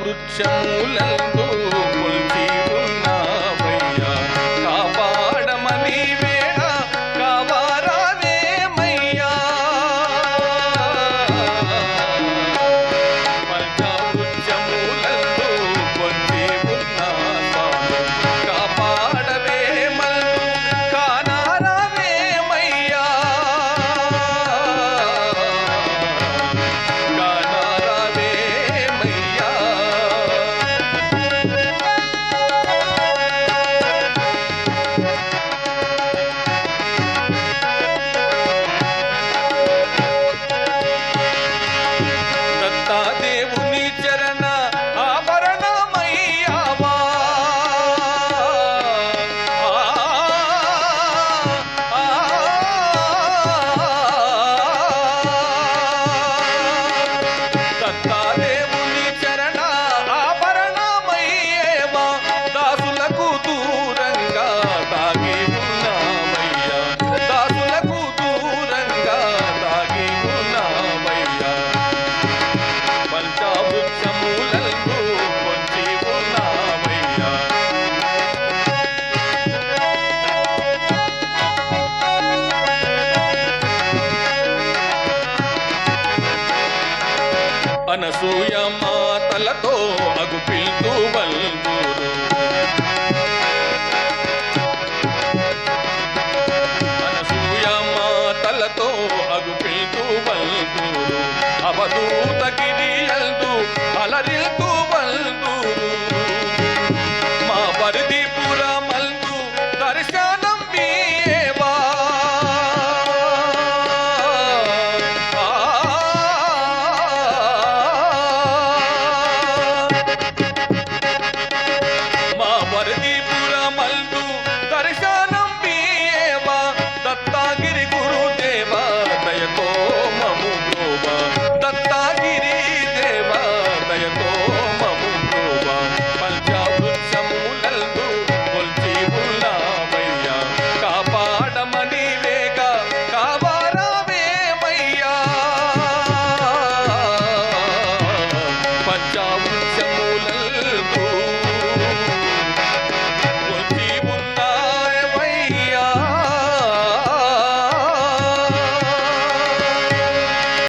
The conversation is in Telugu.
వృక్షములందు అనసూయ మాతలతో మగు పిల్తూ అనసూయ మాతలతో అగు పిల్తూ అవధూత గిరియల్దు అలరి